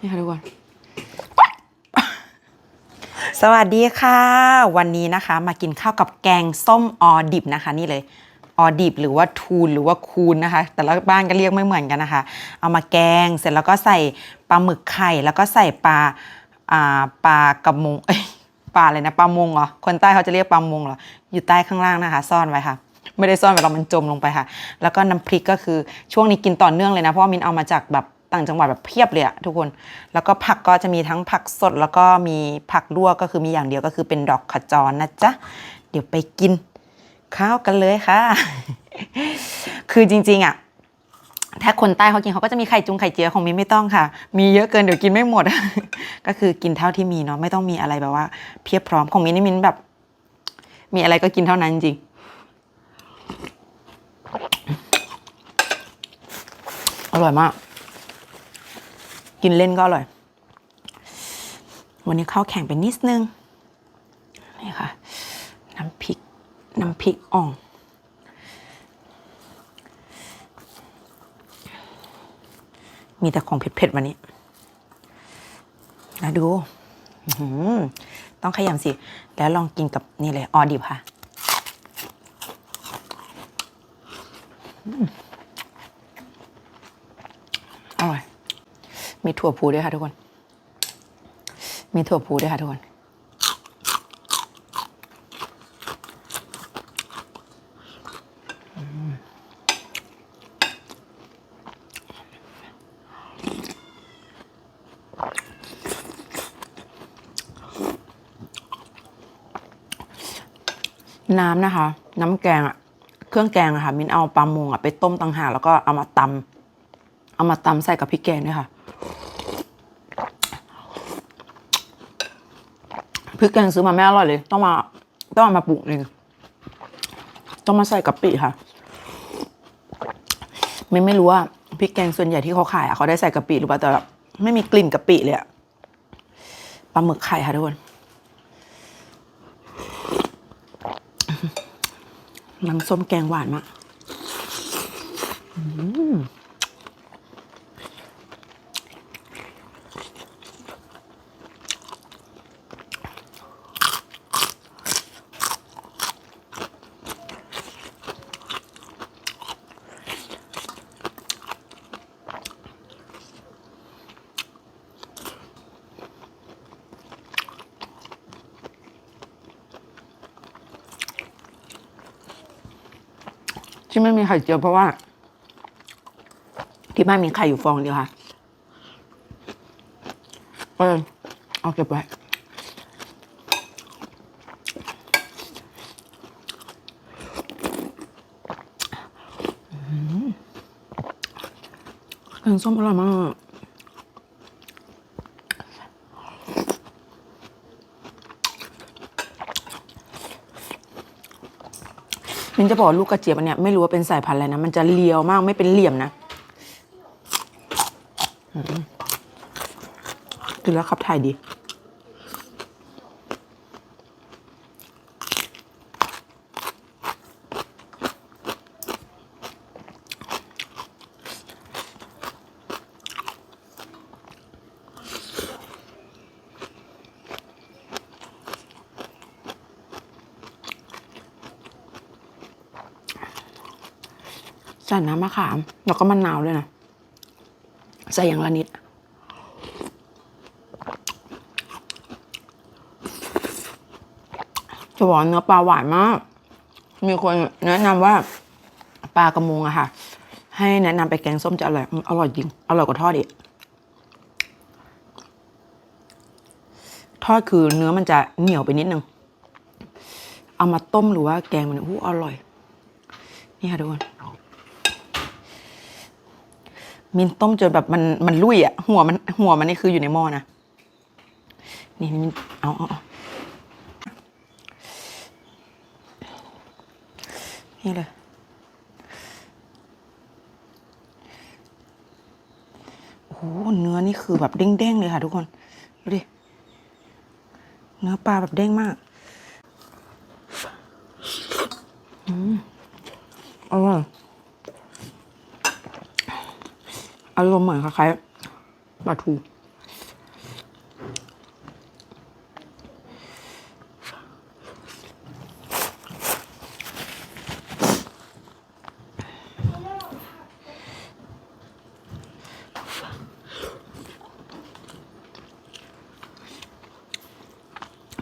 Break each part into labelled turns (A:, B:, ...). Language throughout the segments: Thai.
A: นี่ค่ะทุกคนสวัสดีค่ะ วันนี้นะคะ มากินข้าวกับแกงส้มออดิบนะคะ นี่เลยออดิบหรือว่าทูนหรือว่าคูนนะคะ แต่ละบ้านก็เรียกไม่เหมือนกันนะคะ เอามาแกงเสร็จแล้วก็ใส่ปลาหมึกไข่แล้วก็ใส่ปลาอ่าปลากระมงเอ้ยปลาอะไรนะปลามงเหรอคนใต้เขาจะเรียกปลามงเหรออยู่ใต้ข้างล่างนะคะ ซ่อนไว้ค่ะ ไม่ได้ซ่อนไว้เรามันจมลงไปค่ะ แล้วก็น้ำพริกก็คือช่วงนี้กินต่อเนื่องเลยนะเพราะว่ามินเอามาจากแบบ ต่างจังหวัดแบบเพียบเลยอะทุกคน แล้วก็ผักก็จะมีทั้งผักสดแล้วก็มีผักลวกก็คือมีอย่างเดียวก็คือเป็นดอกขจรนะจ๊ะ เดี๋ยวไปกิน ข้าวกันเลยค่ะ คือจริง ๆอะถ้าคนใต้เขากินเขาก็จะมีไข่จุงไข่เจียวของมินไม่ต้องค่ะ มีเยอะเกินเดี๋ยวกินไม่หมด ก็คือกินเท่าที่มีเนาะไม่ต้องมีอะไรแบบว่า เพียบพร้อมของมินนี่มินแบบ มีอะไรก็กินเท่านั้นจริงอร่อยมาก กินเล่นก็อร่อย วันนี้ข้าวแข็งไปนิดนึง นี่ค่ะ น้ำพริก น้ำพริกอ่องมีแต่ของเผ็ดๆวันนี้ นะดู ต้องขยำสิ แล้วลองกินกับนี่เลย ออดิบค่ะ อร่อย มีถั่วพูด้วยค่ะทุกคน มีถั่วพูด้วยค่ะทุกคน น้ำนะคะ น้ำแกงอะเครื่องแกงอะค่ะ มินเอาปลาโมงอะไปต้มต่างหากแล้วก็เอามาตำเอามาตำใส่กับพริกแกงด้วยค่ะ พริกแกงซื้อมาไม่อร่อยเลย ต้องมา ต้องมาปรุงเองต้องมาใส่กะปิค่ะ ไม่ไม่รู้ว่าพริกแกงส่วนใหญ่ที่เขาขายอะเขาได้ใส่กะปิหรือเปล่าแต่แบบไม่มีกลิ่นกะปิเลยอะปลาหมึกไข่ค่ะทุกคนน้ำส้มแกงหวานมาก อืม ที่ไม่มีไข่เจียวเพราะว่า ที่บ้านมีไข่อยู่ฟองเดียวค่ะก็เลยเอาเก็บไว้แกงส้มอร่อยมาก จะบอกลูกกระเจี๊ยบอันเนี้ยไม่รู้ว่าเป็นสายพันธุ์อะไรนะ มันจะเลียวมากไม่เป็นเหลี่ยมนะกินแล้วขับถ่ายดี ใส่น้ำมะขาม แล้วก็มะนาวด้วยนะ ใส่อย่างละนิด จะบอกเนื้อปลาหวานมาก มีคนแนะนำว่าปลากระมงอะค่ะ ให้แนะนำไปแกงส้มจะอร่อยอืมอร่อยจริง อร่อยกว่าทอดอีก ทอดคือเนื้อมันจะเหนียวไปนิดนึง เอามาต้มหรือว่าแกงมันอู้อร่อย นี่ค่ะทุกคน มินต้มจนแบบมันมันลุยอะหัวมันหัวมันนี่คืออยู่ในหม้อนะนี่นี่มินเอาเอาเอานี่เลยโอ้โหเนื้อนี่คือแบบเด้งๆเลยค่ะทุกคนดูดิเนื้อปลาแบบเด้งมากอืมอร่อย อารมณ์เหมือนคล้ายๆปลาทู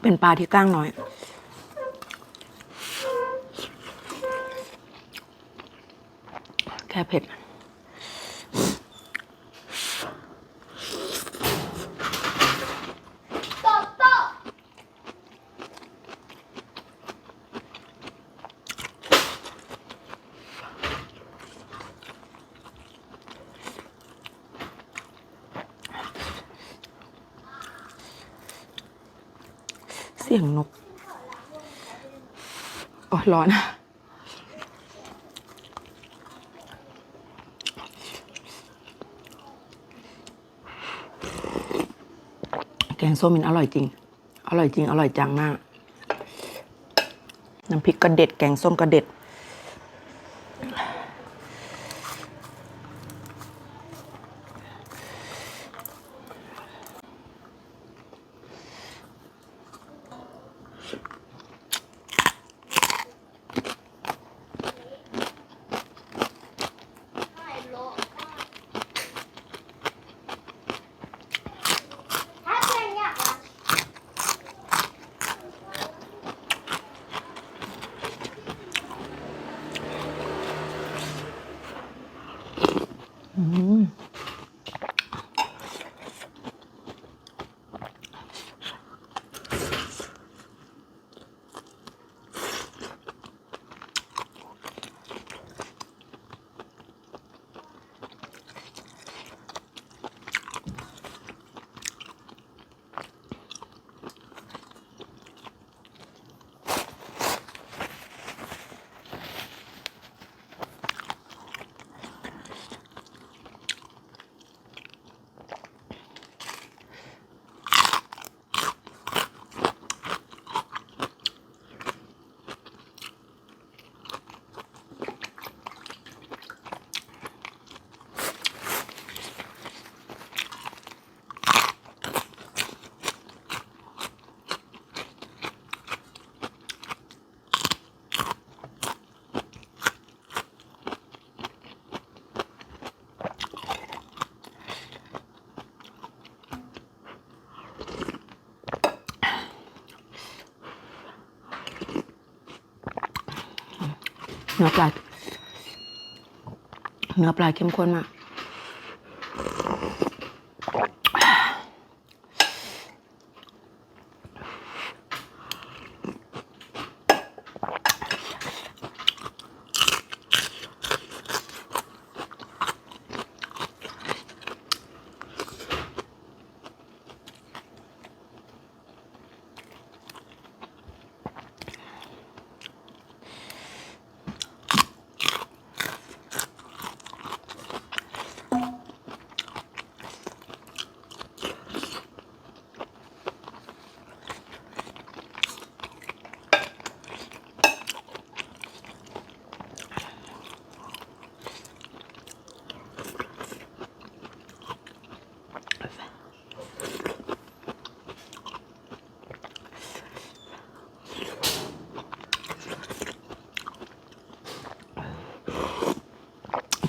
A: เป็นปลาที่ก้างน้อย แค่เผ็ด สียงนกโอ้ร้อนแกงส้มมันอร่อยจริง อร่อยจริง อร่อยจังมาก น้ำพริกก็เด็ด แกงส้มก็เด็ด
B: Mm-hmm. เนื้อ
A: ปลาเนื้อปลาเข้มข้นมาก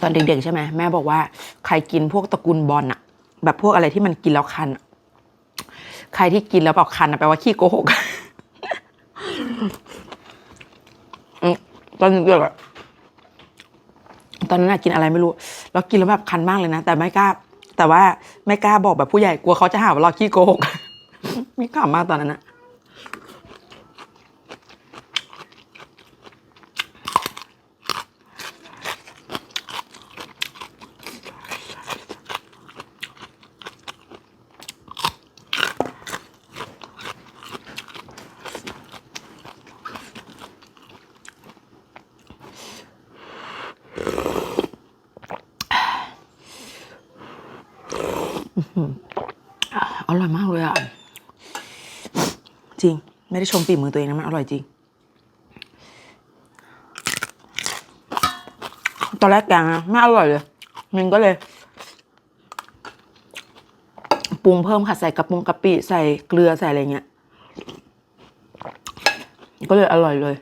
A: ตอนเด็กๆใช่ไหมแม่บอกว่าใครกินพวกตระกูลบอลอะแบบพวกอะไรที่มันกินแล้วคัน ใครที่กินแล้วแบบคันอะแปลว่าขี้โกหกอืมตอนเด็กๆอะตอนนั้นอะกินอะไรไม่รู้ แล้วกินแล้วแบบคันมากเลยนะ แต่ไม่กล้า แต่ว่าไม่กล้าบอกแบบผู้ใหญ่กลัวเขาจะหาว่าเราขี้โกหก ไม่กล้ามากตอนนั้นอะ อร่อยมากเลยอะ จ ริง ไม่ได้ชมฝีมือตัวเองนะมันอร่อยจริง ตอนแรกแกงนะไม่อร่อยเลยมันก็เลยปรุงเพิ่มค่ะใส่กระปุงกะปิใส่เกลือใส่อะไรเงี้ย ก็เลยอร่อยเลย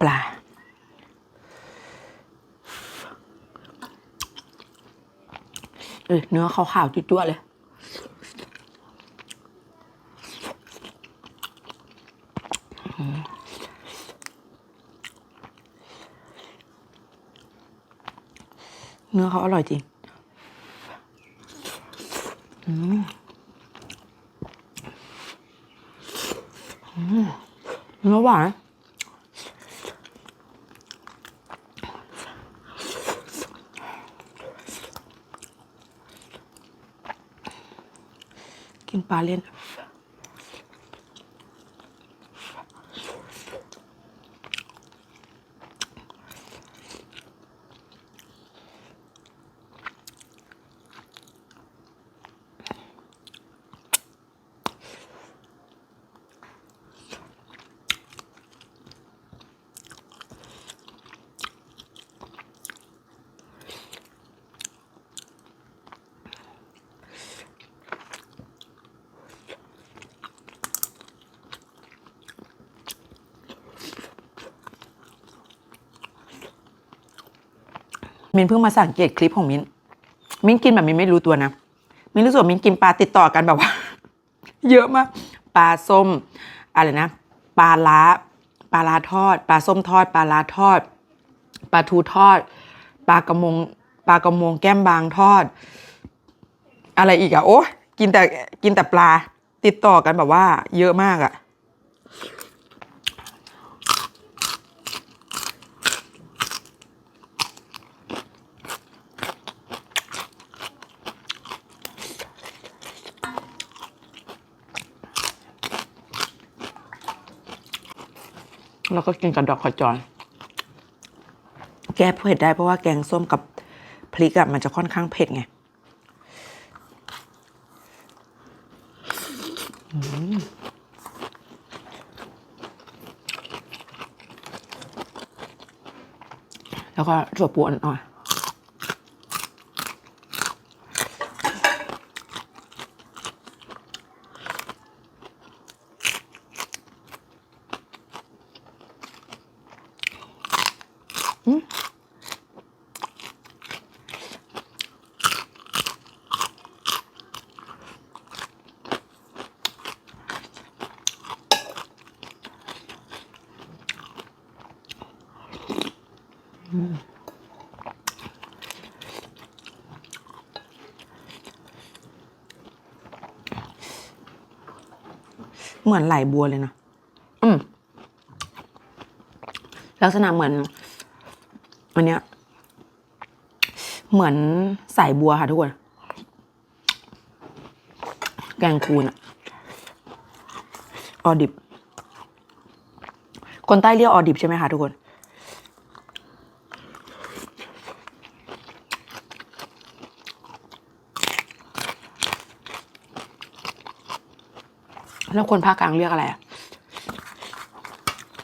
A: ปลาเนื้อขาวๆจุ๊ๆเลย เนื้อเขาอร่อยจริง อืม อืมเนื้อหวาน กิน มินเพิ่งมาสังเกตคลิปของมินมินกินแบบมินไม่รู้ตัวนะมินรู้สึกมินกินปลาติดต่อกันแบบว่า เยอะมากปลาส้มอะไรนะปลาล้าปลาลาทอด ปลาส้มทอด ปลาลาทอดปลาทูทอดปลากระมงปลากระมงแก้มบางทอด อะไรอีกอะโอ้กินแต่กินแต่ปลาติดต่อกันแบบว่า เยอะมากอะ แล้วก็กินกับดอกขจร แก้เผ็ดได้เพราะว่าแกงส้มกับพริกอะมันจะค่อนข้างเผ็ดไงอืมแล้วก็ถั่วปูอ่อนๆ เหมือนไหลบัวเลยนะ อืม ลักษณะเหมือน อันเนี้ย เหมือนสายบัวค่ะทุกคน แกงคูนอะออดิบ คนใต้เรียกออดิบใช่ไหมคะทุกคน แล้วคนภาคกลางเรียกอะไรอะ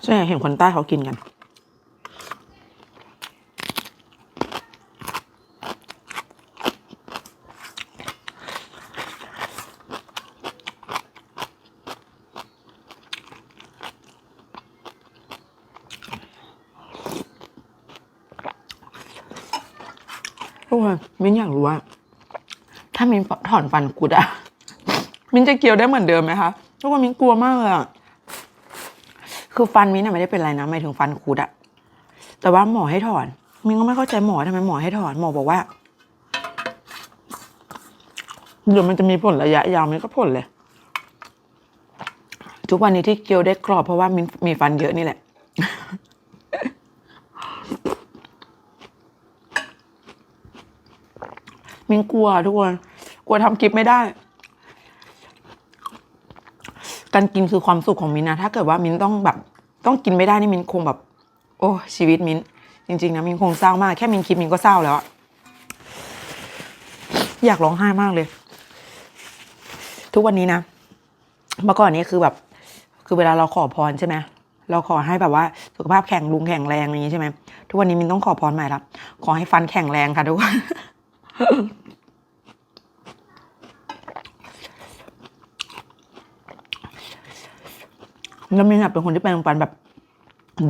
A: ส่วนใหญ่เห็นคนใต้เขากินกัน ทุกคนมิ้นอยากรู้ว่า ถ้ามิ้นถอนฟันกุดอะมิ้นจะเคี้ยวได้เหมือนเดิมไหมคะ ทุกคนมิ้นกลัวมากเลยอะคือฟันมิ้นอะไม่ได้เป็นไรนะหมายถึงฟันคุดอะแต่ว่าหมอให้ถอน มิ้นก็ไม่เข้าใจหมอทำไมหมอให้ถอน หมอบอกว่าเดี๋ยวมันจะมีผลระยะยาวมิ้นก็ผลเลย ทุกวันนี้ที่เคี้ยวได้กรอบเพราะว่ามิ้นมีฟันเยอะนี่แหละ มิ้นกลัวทุกคน กลัวทำคลิปไม่ได้ การกินคือความสุขของมิ้นนะถ้าเกิดว่ามิ้นต้องแบบต้องกินไม่ได้นี่มิ้นคงแบบ โอ้ชีวิตมิ้นจริง ๆ นะมิ้นคงเศร้ามากแค่มิ้นคิดมิ้นก็เศร้าแล้วอะอยากร้องไห้มากเลย ทุกวันนี้นะเมื่อก่อนนี้คือแบบ คือเวลาเราขอพรใช่ไหมเราขอให้แบบว่าสุขภาพแข็งรุงแข็งแรงอย่างนี้ใช่ไหมทุกวันนี้มินต้องขอพรใหม่ละขอให้ฟันแข็งแรงค่ะทุกคน แล้วมินเป็นคนที่แปรงฟันแบบ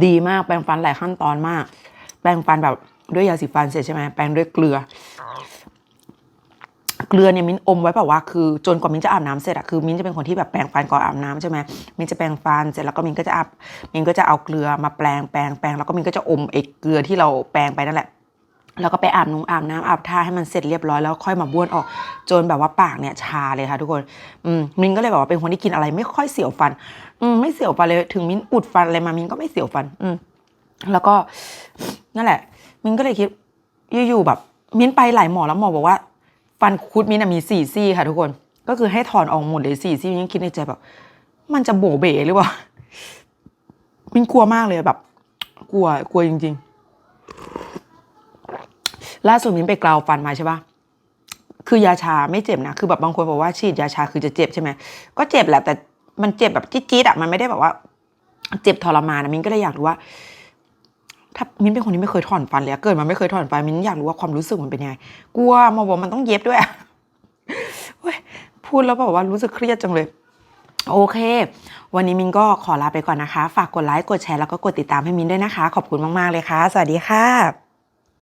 A: ดีมากแปรงฟันหลายขั้นตอนมาก แปรงฟันแบบด้วยยาสีฟันเสร็จใช่ไหมแปรงด้วยเกลือ เกลือเนี่ยมิ้นอมไว้แบบว่าคือจนกว่ามิ้นจะอาบน้ำเสร็จอะคือมิ้นจะเป็นคนที่แบบแปรงฟันก่อนอาบน้ำใช่ไหมมิ้นจะแปรงฟันเสร็จแล้วก็มิ้นก็จะอาบมิ้นก็จะเอาเกลือมาแปรงแปรงแปรงแล้วก็มิ้นก็จะอมไอ้เกลือที่เราแปรงไปนั่นแหละ แล้วก็ไปอาบน้ำอาบน้ำอาบท่าให้มันเสร็จเรียบร้อยแล้วค่อยมาบ้วนออก จนแบบว่าปากเนี่ยชาเลยค่ะทุกคนอืมมินก็เลยแบบว่าเป็นคนที่กินอะไรไม่ค่อยเสียวฟัน อืมไม่เสียวฟันเลยถึงมินอุดฟันอะไรมามินก็ไม่เสียวฟัน อืมแล้วก็นั่นแหละ มินก็เลยคิดอยู่ๆแบบ มินไปหลายหมอแล้วหมอบอกว่า ฟันคุดมินนะมีสี่ซี่ค่ะ ทุกคน ก็คือให้ถอนออกหมดเลยสี่ซี่มินยังคิดในใจแบบ มันจะโบเบ๋หรือเปล่ามินกลัวมากเลยแบบ กลัวกลัวจริง ๆ ล่าสุดมิ้นไปกราวฟันมาใช่ปะคือยาชาไม่เจ็บนะคือแบบบางคนบอกว่าฉีดยาชาคือจะเจ็บใช่ไหมก็เจ็บแหละแต่มันเจ็บแบบจี๊ดๆอะมันไม่ได้แบบว่า เจ็บทรมานนะมิ้นก็เลยอยากรู้ว่า ถ้ามิ้นเป็นคนที่ไม่เคยถอนฟันเลยอะเกิดมาไม่เคยถอนฟันมิ้นอยากรู้ว่าความรู้สึกมันเป็นยังไงกลัวหมาบอกมันต้องเย็บด้วยอะเฮ้ยพูดแล้วแบบว่ารู้สึกเครียดจังเลย โอเค วันนี้มินก็ขอลาไปก่อนนะคะ ฝากกดไลค์กดแชร์แล้วก็กดติดตามให้มินด้วยนะคะ ขอบคุณมาก ๆ เลยค่ะ สวัสดีค่ะ